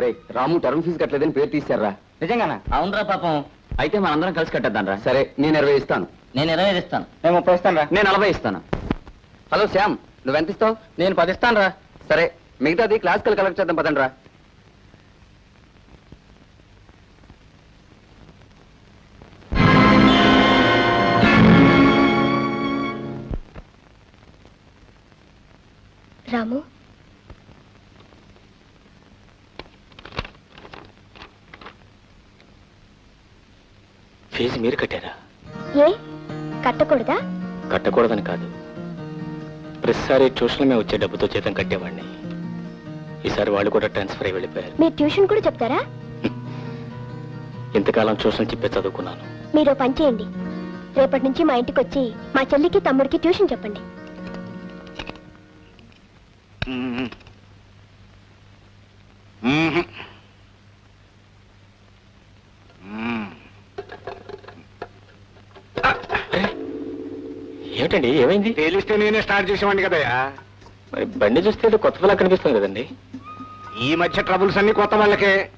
ఒరే రాము term fee కట్టలేదని పేరు తీశారా? నిజంగానా? అవునరా పాపం. అయితే మనందరం కలిసి కట్టేద్దాం సరే నేను ఇరవై ఇస్తాను. నేను ఇరవై ఇస్తాను. నేను ముప్పై ఇస్తాను రా నేను నలభై ఇస్తాను. హలో శ్యామ్ నువ్వెంత ఇస్తావు? నేను పది ఇస్తాను రా సరే మిగతాది క్లాసికల్ కలెక్ట్ చేద్దాం పదండి రా రాము ఫీజు మీరు కట్టారా? ఏ? కట్టకూడదా? కట్టకూడదని కాదు. ప్రతిసారి ట్యూషన్ మేము వచ్చే డబ్బుతో జీతం కట్టేవాడిని. ఈసారి వాళ్ళు కూడా ట్రాన్స్ఫర్ అయి వెళ్ళిపోయారు. మీరు ట్యూషన్ కూడా చెప్తారా? ఇంతకాలం ట్యూషన్ చెప్పే చదువుకున్నాను. మీరు పని చేయండి. రేపటి నుంచి మా ఇంటికి వచ్చి మా చెల్లికి తమ్ముడికి ట్యూషన్ చెప్పండి. ఏమిటండి ఏమైంది? తేలిస్తే నేనే స్టార్ట్ చేసేవాడిని కదయ్యా. మరి బండి చూస్తే ఏదో కొత్త పిల్ల కనిపిస్తుంది కదండి. ఈ మధ్య ట్రబుల్స్ అన్ని కొత్త వాళ్ళకే.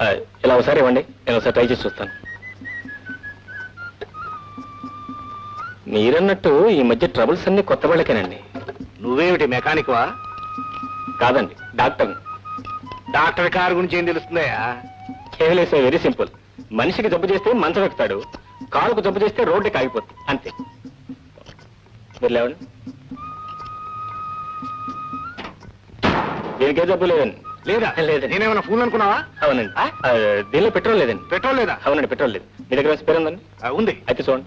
ఆ, ఇలా ఒకసారి ఇవ్వండి. నేను ఒకసారి ట్రై చేసి చూస్తాను. మీరన్నట్టు ఈ మధ్య ట్రబుల్స్ అన్ని కొత్త వాళ్ళకేనండి. నువ్వేమిటి మెకానిక్ వా కాదండి డాక్టర్ డాక్టర్ కారు గురించి ఏం తెలుస్తుందయ్యా? కేవలేసే వెరీ సింపుల్ మనిషికి జబ్బు చేస్తే మంచం ఎక్కుతాడు. కాలుకు జబ్బు చేస్తే రోడ్డుకి ఆగిపోతుంది అంతే. మీరు లేవండి దీనికే జబ్బు లేదండి. లేదా? లేదండి. నేనేమన్నా ఫోన్ అనుకున్నావా? అవునండి. ఆ? ఆ, దీనిలో పెట్రోల్ లేదండి. పెట్రోల్ లేదా? అవునండి పెట్రోల్ లేదు. మీ దగ్గర స్పేర్ ఉందండి? ఆ, ఉంది. అయితే చూడండి.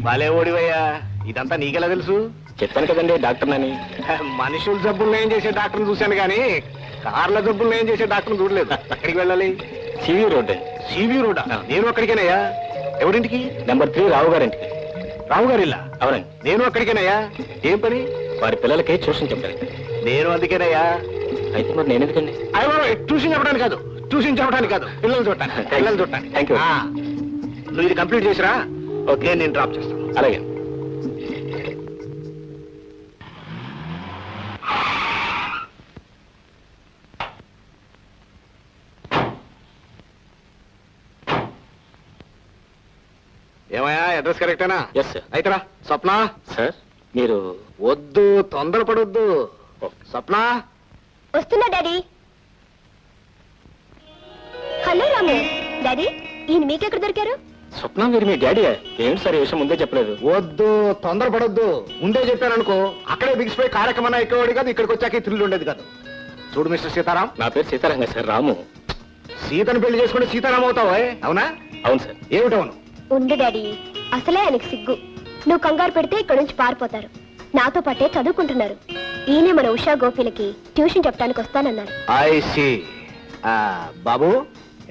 భలే ఓడివయ్యా. ఇదంతా నీకెలా తెలుసు? చెప్పాను కదండి డాక్టర్ నని. మనుషుల జబ్బులు ఏం చేసే డాక్టర్ని చూశాను కానీ కార్ల జబ్బులు ఏం చేసే డాక్టర్ని చూడలేదు. ఎక్కడికి వెళ్ళాలి? CV road CV road. నేను అక్కడికేనయ్యా? ఎవరింటికి నెంబర్ త్రీ రావు గారింటికి రావు గారి ఇల్లా అవునండి. నేను అక్కడికేనయ్యా? ఏం పని? వారి పిల్లలకి ట్యూషన్ చెప్పాను నేను అందుకేనయ్యా. అయితే మరి నేను ఎందుకండి అయ్యో ట్యూషన్ చెప్పడానికి కాదు. ట్యూషన్ చెప్పడానికి కాదు. పిల్లలు చూడటానికి. పిల్లలు చూడటానికి. You. ఆ. నువ్వు ఇది కంప్లీట్ చేసిరా? ఓకే. నేను డ్రాప్ చేస్తాను. అలాగే. ఏమయ్యా అడ్రస్ కరెక్టేనా ఎస్ సార్ అయితరా స్వప్న? సార్ మీరు వద్దు తొందరపడొద్దు స్వప్న? వస్తున్నా డాడీ. హలో రాము. డాడీ ఈయన మీకెక్కడ దొరికారు? స్వప్న మీరు మీ డాడీ ఏంటి సార్ ఈ విషయం ముందే చెప్పలేదు? వద్దు తొందరపడొద్దు ముందే చెప్పాననుకో అక్కడే బిగిసిపోయి కార్యక్రమం ఎక్కేవాడు కాదు ఇక్కడికి వచ్చాక ఈ థ్రిల్ ఉండేది కాదు. చూడు మిస్టర్ సీతారాం. నా పేరు సీతారాంగ సార్ రాము. సీతను పెళ్ళి చేసుకుంటే సీతారాం అవుతావా అవునా? అవును సార్. ఏమిటవును? ఉండు డాడీ. అసలే ఆయనకు సిగ్గు. నువ్వు కంగారు పెడితే ఇక్కడ నుంచి పారిపోతారు. నాతో పాటే చదువుకుంటున్నారు. ఈయనే మన ఉషా గోపిలకి ట్యూషన్ చెప్పడానికి వస్తానన్నారు. I C. బాబు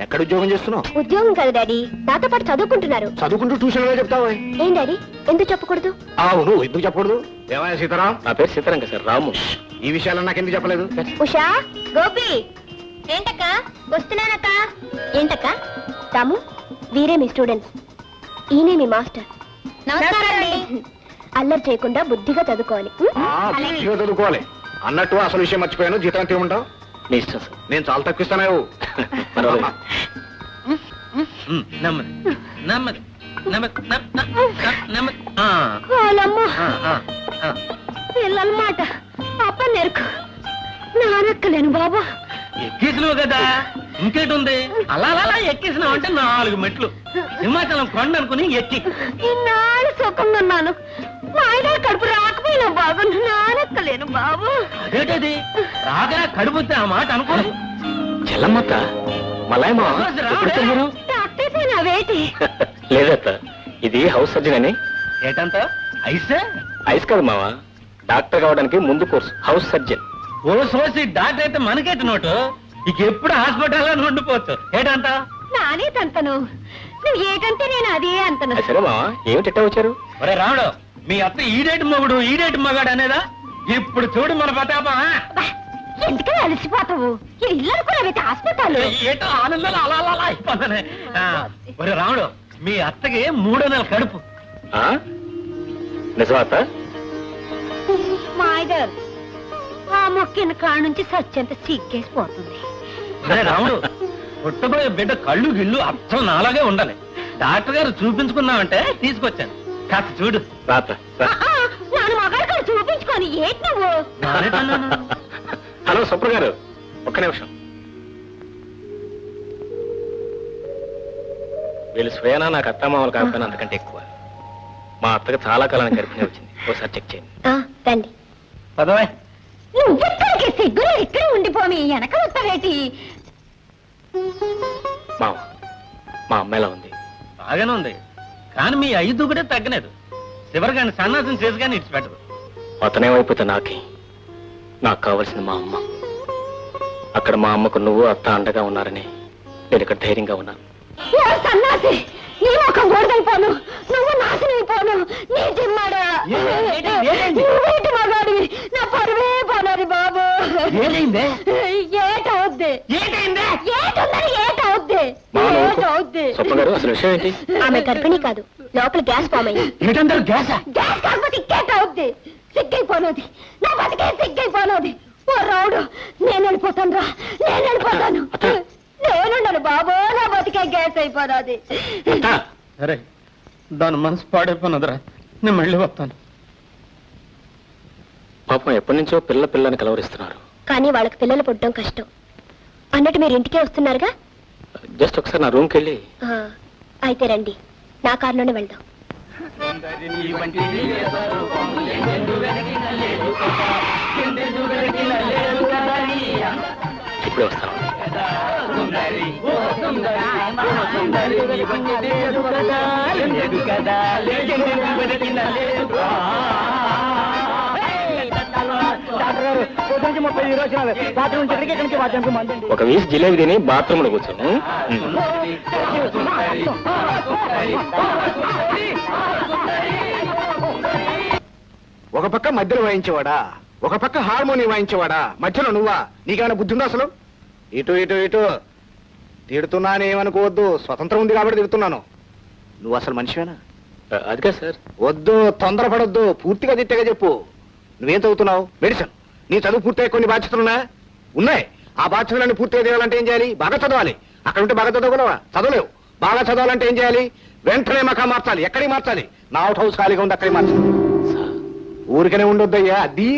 ఎక్కడ ఉద్యోగం చేస్తున్నావు? ఉద్యోగం కాదు డాడీ. నాతో పాటు చదువుకుంటున్నారు. చదువుకుంటూ ట్యూషన్ చెప్తావా? ఏం డాడీ? ఎందుకు చెప్పకూడదు? అవును ఎందుకు చెప్పకూడదు? ఏమయ్యా సీతారాం? నా పేరు సీతారాంగ సార్ రాము. ఈ విషయాలు నాకు ఎందుకు చెప్పలేదు? ఉషా గోపి! ఏంటక్క? వస్తున్నానక్క? ఏంటక్క? రాము వీరే మీ స్టూడెంట్స్. ఈయనే మీ మాస్టర్. అల్లరి చేయకుండా బుద్ధిగా చదువుకోవాలి. అన్నట్టు అసలు విషయం మర్చిపోయాను. జీతం ఎంత ఇష్టం సార్. నేను చాలా తక్కువ ఇస్తాను నెమ్మది. నెమ్మది. పిల్లల మాట. అప్ప నెరుకు. నానక్కలేను బాబా. ఎక్కేసినావు కదా. ఇంకేటి ఉంది అలా అలా ఎక్కేసినావు అంటే నాలుగు మెట్లు. హిమాచలం కొండ అనుకుని ఎక్కి. ఇన్నాళ్ళు సుఖంగా ఉన్నాను. మా ఆయన కడుపు రాకపోయినా బాబు నానక్కలేను బాబు. అదేటది? రాగా కడుపుతే ఆ మాట అనుకోదు చెల్లమ్మత్త మలాయమా? ఎప్పుడు డాక్టర్ లేదత్త ఇది హౌస్ సర్జన్ అని ఏటంత? ఐసే? ఐస్ కాదు మావా డాక్టర్ కావడానికి ముందు కోర్సు హౌస్ సర్జన్. ఓ సోసి డాక్టర్ అయితే మనకేటి నోటు. ఇక ఎప్పుడు హాస్పిటల్లో ఉండిపోవచ్చు ఏటంత? నానే తంతను. నువ్వు ఏకంటే నేను అదే అంతను. సరే మావా వచ్చారు? ఒరే రాముడు మీ అత్త ఈడేటి మగుడు ఈడేటి మగాడు అనేదా? ఇప్పుడు చూడు మన పతాపా ఎందుకని అలసిపోతావు? ఈ ఇల్లు అనుకున్నావైతే హాస్పిటల్. ఏటో ఆనందాలు అలా అలా అలా అయిపోతానే. ఆ, ఒరే రాముడు మీ అత్తకి మూడో నెల కడుపు. ఆ? నిజమా అత్త మాయగారు ఆ మొక్కిన కాడ నుంచి సత్యంత సిగ్గేసిపోతుంది అరే రాముడు పుట్టబోయే బిడ్డ కళ్ళు గిళ్ళు అచ్చం నాలాగే ఉండాలి. డాక్టర్ గారు చూపించుకున్నామంటే తీసుకొచ్చాను. కాస్త చూడు. రా. అత్త, రా. నాన్న మగాడు చూపించుకొని ఏంటి నువ్వు. హలో సుప్ర గారు. ఒక్క నిమిషం. వీళ్ళు స్వయానా నాకు అత్తమామలు కాకపోయినా అంతకంటే ఎక్కువ. మా అత్తకి చాలా కాలానికి గర్భిణి వచ్చింది. ఒకసారి చెక్ చేయండి. ఆ, రండి. పదవే. నువ్వెక్కడికి సిగ్గులు ఇక్కడే ఉండిపోమి? వెనక వస్తావేటి మామ మా అమ్మాయిలా ఉంది. బాగానే ఉంది. కానీ మీ ఐదు కూడా తగ్గలేదు. చివరిగాని సన్నాసం చేసి కానీ ఇచ్చిపెట్టదు అతనేమైపోతే నాకే? నాకు కావాల్సింది మా అమ్మ. అక్కడ మా అమ్మకు నువ్వు అత్త అండగా ఉన్నారని నేను ఇక్కడ ధైర్యంగా ఉన్నాను. సన్నాసి? నీ ముఖం గోడైపోను నువ్వు నాశనైపోను నీ జిమ్మాడా? నువ్వేంటి మగాడివి. నా పరువే పోనారి బాబు. ఏటవుద్ది? ఏంటైందే? ఏటుందని ఏటవుద్ది? ఏటవుద్ది? సుప్ప గారు అసలు విషయం ఏంటి? ఆమె గర్భిణి కాదు. లోపల గ్యాస్ ఫామ్ అయింది. ఏంటంటారు గ్యాసా? గ్యాస్ కాకపోతే ఇంకేటవుద్ది? సిగ్గైపోనది. నా బతికే సిగ్గైపోనది. ఓ రావుడు నేను వెళ్ళిపోతాను రా నేను వెళ్ళిపోతాను. నేనుండను బాబు నా బతికే గ్యాస్ సరే దాని మనసు పాడైపోయినదిరా నేను మళ్ళీ వస్తాను. పాపం ఎప్పటి నుంచో పిల్ల పిల్లని కలవరిస్తున్నారు. కానీ వాళ్ళకి పిల్లలు పుట్టడం కష్టం. అన్నట్టు మీరు ఇంటికే వస్తున్నారుగా? జస్ట్ ఒకసారి నా రూమ్కి వెళ్ళి ఆ, అయితే రండి. నా కారులోనే వెళ్దాం. ఇప్పుడే వస్తాను. ఒక వీసి జిలేబీ తిని బాత్రూమ్లో కూర్చోను ఒక పక్క మధ్యలో వాయించేవాడా? ఒక పక్క హార్మోని వాయించేవాడా? మధ్యలో నువ్వా? నీకేమైనా బుద్ధి ఉందా అసలు? ఇటు ఇటు ఇటు. తిడుతున్నానేమనుకోవద్దు. స్వతంత్రం ఉంది కాబట్టి తిడుతున్నాను. నువ్వు అసలు మనిషివేనా? అదిగా సార్. వద్దు తొందరపడొద్దు. పూర్తిగా తిట్టగా చెప్పు. నువ్వేం చదువుతున్నావు? మెడిసిన్. నీ చదువు పూర్తయ్యే కొన్ని బాధ్యతలున్నా ఉన్నాయి? ఆ బాధ్యతలన్నీ పూర్తిగా చేయాలంటే ఏం చేయాలి? బాగా చదవాలి. అక్కడ ఉంటే బాగా చదవగలవా చదవలేవు. బాగా చదవాలంటే ఏం చేయాలి? వెంటనే మకా మార్చాలి. ఎక్కడికి మార్చాలి? నా అవుట్ హౌస్ ఖాళీగా ఉంది అక్కడికి మార్చాలి ఊరికనే ఉండొద్దయ్యా అది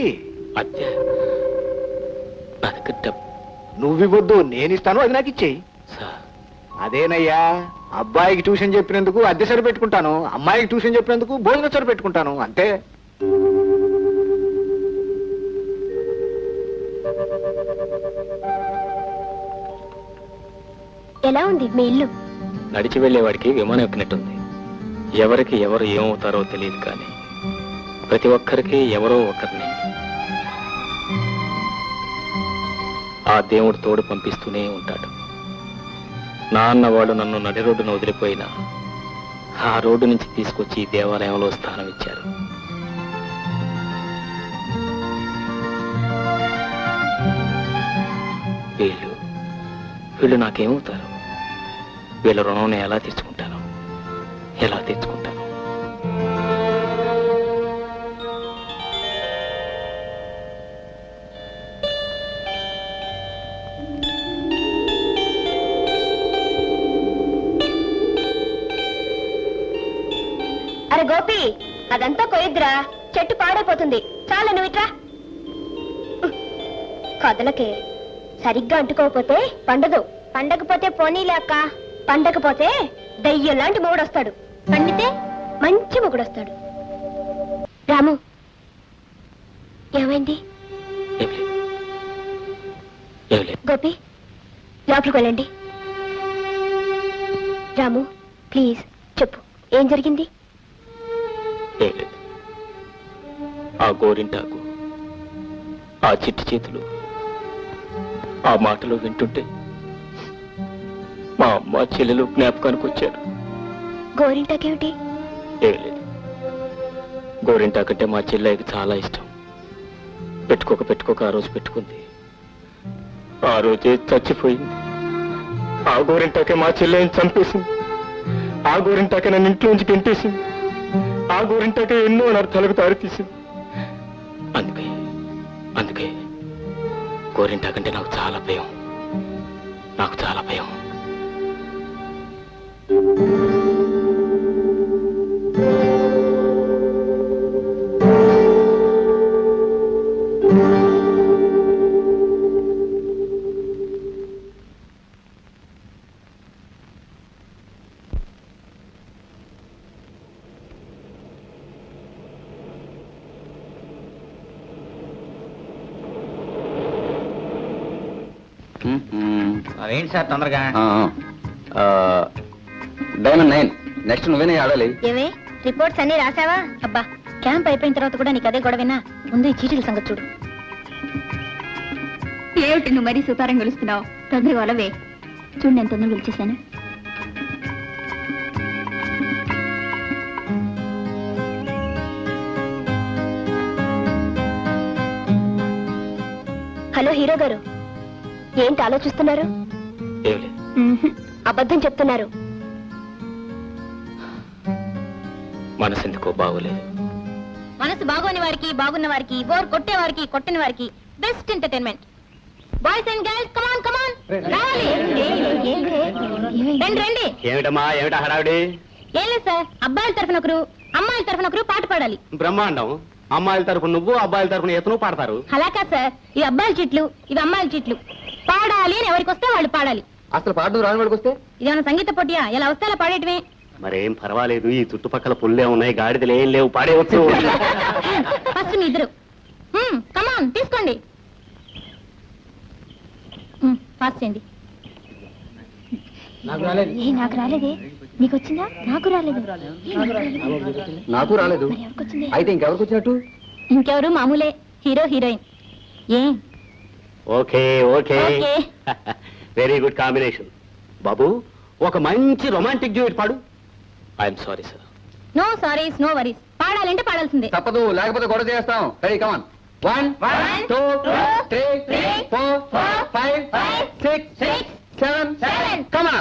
అత్య నా దగ్గర డబ్బు నువ్వివ్వద్దు నేను ఇస్తాను అది నాకు ఇచ్చేయి. అదేనయ్యా అబ్బాయికి ట్యూషన్ చెప్పినందుకు అద్దె సరి పెట్టుకుంటాను అమ్మాయికి ట్యూషన్ చెప్పినందుకు భోజనం సరి పెట్టుకుంటాను అంతే. ఎలా ఉంది మీ ఇల్లు? నడిచి వెళ్ళేవాడికి విమానం ఎక్కినట్టుంది. ఎవరికి ఎవరు ఏమవుతారో తెలియదు కానీ ప్రతి ఒక్కరికి ఎవరో ఒకరిని. ఆ దేవుడు తోడు పంపిస్తూనే ఉంటాడు. నాన్న వాళ్ళు నన్ను నడి రోడ్డున వదిలిపోయినా ఆ రోడ్డు నుంచి తీసుకొచ్చి దేవాలయంలో స్థానం ఇచ్చారు వీళ్ళు వీళ్ళు నాకేమవుతారు? వీళ్ళ రుణం నేను ఎలా తెచ్చుకుంటాను ఎలా తెచ్చుకుంటాను గోపి అదంతా కొయ్యద్దురా. చెట్టు పాడైపోతుంది. చాలా నువ్వు ఇట్రా. కదలకే సరిగ్గా అంటుకోకపోతే పండదు. పండకపోతే పోనీలే అక్క. పండకపోతే దయ్యం లాంటి మొగుడు వస్తాడు పండితే మంచి మొగుడు వస్తాడు రాము. ఏమైంది? గోపి లోపలికి వెళ్ళండి. రాము ప్లీజ్ చెప్పు. ఏం జరిగింది? ఆ గోరింటాకు ఆ చిట్టి చేతులు ఆ మాటలు వింటుంటే మా అమ్మ చెల్లెలు జ్ఞాపకానికి వచ్చారు. గోరింటాకేమిటి? లేదు. గోరింటాకంటే మా చెల్లెకి చాలా ఇష్టం. పెట్టుకోక పెట్టుకోక ఆ రోజు పెట్టుకుంది. ఆ రోజే చచ్చిపోయింది. ఆ గోరింటాకే మా చెల్లెని చంపేసింది. ఆ గోరింటాక నన్ను ఇంట్లోంచి గెంటేసింది. ఆ గోరింటాక ఎన్నో అనర్థాలకు దారితీసింది. అందుకే అందుకే. గోరింటాకంటే నాకు చాలా భయం. నాకు చాలా భయం. ఏంటి సార్ తొందరగా? Diamond nine. నెక్స్ట్ నువ్వేనే ఆడాలి? ఏమే? రిపోర్ట్స్ అన్ని రాసావా? అబ్బా క్యాంప్ అయిపోయిన తర్వాత కూడా నీకు అదే గొడవేనా ముందు ఈ చీటీల సంగతి చూడు. ఏమిటి నువ్వు మరీ సుతారం గెలుస్తున్నావు? తొందరగా వలవే చూడు నేను తొందరగా గెలిచేశాను. హలో హీరో గారు. ఏంటి ఆలోచిస్తున్నారు. అబద్ధం చెప్తున్నారు. మనసు ఎందుకో బాగోలేదు. మనసు బాగోని వారికి బాగున్న వారికి బోర్ కొట్టే వారికి కొట్టని వారికి best entertainment. Boys and girls come on come on రావాలి. రండి రండి. ఏమిటమ్మా ఏమిటా హడావిడి? ఏం లేదు సార్ అబ్బాయిల తరఫున ఒకరు అమ్మాయిల తరఫున ఒకరు పాట పాడాలి. బ్రహ్మాండం. అమ్మాయిల తరపున నువ్వు అబ్బాయిల తరపున ఎతను పాడతారు. అలా కాదు సార్ ఇవి అబ్బాయిల చీట్లు ఇవి అమ్మాయిల చీట్లు. పాడాలి అని ఎవరికి వస్తే వాళ్ళు పాడాలి. అసలు పాడు రాని వాడికి వస్తే? ఇదేమైనా సంగీత పోటీయా? ఎలా వస్తే అలా పాడేయటమే మరేం పర్వాలేదు ఈ చుట్టుపక్కల పుల్లే ఉన్నాయి గాడిదలు ఏం లేవు పాడేవచ్చు ఫస్ట్ మీ ఇద్దరు. కమాన్ తీసుకోండి. ఫాస్ట్ చేయండి. ఏ నాకు రాలేదే? నీకు వచ్చిందా? నాకు రాలేదు. ఏ, నాకు రాలేదు. నాకు రాలేదు. మరి ఎవరికి వచ్చింది? అయితే ఇంకెవరికి వచ్చినట్టు? ఇంకెవరు? మామూలే. Hero heroine. ఏ? Okay okay. Okay. Very good combination బాబు ఒక మంచి రొమాంటిక్ డ్యూట్ పాడు. I'm sorry sir no sorries no worries పాడాలంటే పాడాల్సిందే. తప్పదు లేకపోతే గొడవ చేస్తాం. Ready come on one One, two two, three three, four four, five five, six six, seven seven. Come on